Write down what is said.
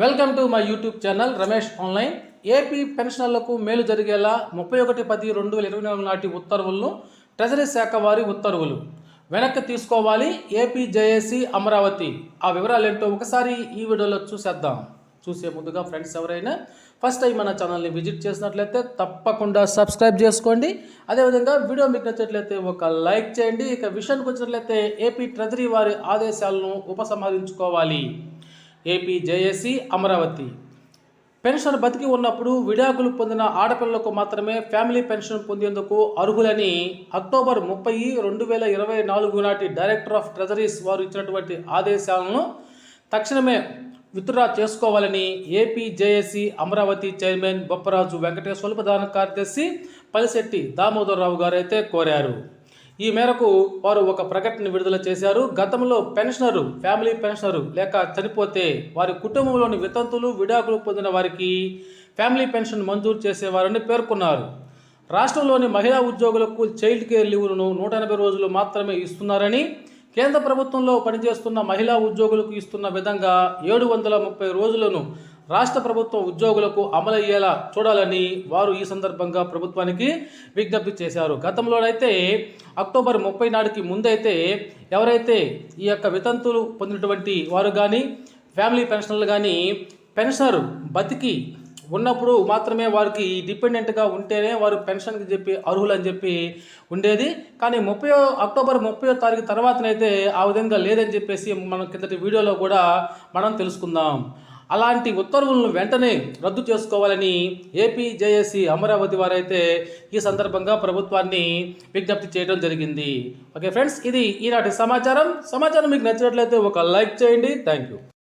Welcome to my YouTube channel Ramesh online AP పెన్షనర్లకు మేలు జరిగేలా ముప్పై ఒకటి పది రెండు వేల ఇరవై నాలుగు నాటి ఉత్తర్వులను ట్రెజరీ శాఖ వారి ఉత్తర్వులు. వెనక్కి తీసుకోవాలి ఏపీ జేఏసీ అమరావతి. ఆ వివరాలు ఏంటో ఒకసారి ఈ వీడియోలో చూసేద్దాం. చూసే ముందుగా ఫ్రెండ్స్ ఎవరైనా ఫస్ట్ టైం మన ఛానల్ని విజిట్ చేసినట్లయితే తప్పకుండా సబ్స్క్రైబ్ చేసుకోండి. అదేవిధంగా వీడియో మీకు నచ్చినట్లయితే ఒక లైక్ చేయండి. ఇక విషయానికి వచ్చినట్లయితే ఏపీ ట్రెజరీ వారి ఆదేశాలను ఉపసంహరించుకోవాలి. AP JAC Amaravati. పెన్షన్ బతికి ఉన్నప్పుడు విడాకులు పొందిన ఆడపిల్లలకు మాత్రమే ఫ్యామిలీ పెన్షన్ పొందేందుకు అర్హులని అక్టోబర్ ముప్పై రెండు వేల ఇరవై నాలుగు నాటి డైరెక్టర్ ఆఫ్ ట్రెజరీస్ వారు ఇచ్చినటువంటి ఆదేశాలను తక్షణమే విత్డ్రా చేసుకోవాలని AP JAC Amaravati chairman Bopparaju Venkateswara ప్రధాన కార్యదర్శి పలిశెట్టి దామోదరరావు గారు అయితే కోరారు. ఈ మేరకు వారు ఒక ప్రకటన విడుదల చేశారు. గతంలో పెన్షనరు ఫ్యామిలీ పెన్షనరు లేక చనిపోతే వారి కుటుంబంలోని వితంతులు విడాకులు పొందిన వారికి ఫ్యామిలీ పెన్షన్ మంజూరు చేసేవారని పేర్కొన్నారు. రాష్ట్రంలోని మహిళా ఉద్యోగులకు చైల్డ్ కేర్ లీవులను నూట ఎనభై రోజులు మాత్రమే ఇస్తున్నారని కేంద్ర ప్రభుత్వంలో పనిచేస్తున్న మహిళా ఉద్యోగులకు ఇస్తున్న విధంగా ఏడు వందల ముప్పై రోజులను రాష్ట్ర ప్రభుత్వ ఉద్యోగులకు అమలయ్యేలా చూడాలని వారు ఈ సందర్భంగా ప్రభుత్వానికి విజ్ఞప్తి చేశారు. గతంలోనైతే అక్టోబర్ ముప్పై నాటికి ముందైతే ఎవరైతే ఈ యొక్క వితంతులు పొందినటువంటి వారు కానీ ఫ్యామిలీ పెన్షనర్లు కానీ పెన్షనర్ బతికి ఉన్నప్పుడు మాత్రమే వారికి డిపెండెంట్గా ఉంటేనే వారు పెన్షన్కి చెప్పి అర్హులు అని చెప్పి ఉండేది. కానీ ముప్పై అక్టోబర్ ముప్పై తారీఖు తర్వాతనైతే ఆ విధంగా లేదని చెప్పేసి మనం కిందటి వీడియోలో కూడా మనం తెలుసుకుందాం. అలాంటి ఉత్తర్వులను వెంటనే రద్దు చేసుకోవాలని ఏపీ జేఏసీ అమరావతి వారైతే ఈ సందర్భంగా ప్రభుత్వాన్ని విజ్ఞప్తి చేయడం జరిగింది. ఓకే ఫ్రెండ్స్ ఇది ఈనాటి సమాచారం. సమాచారం మీకు నచ్చినట్లయితే ఒక లైక్ చేయండి. Thank you.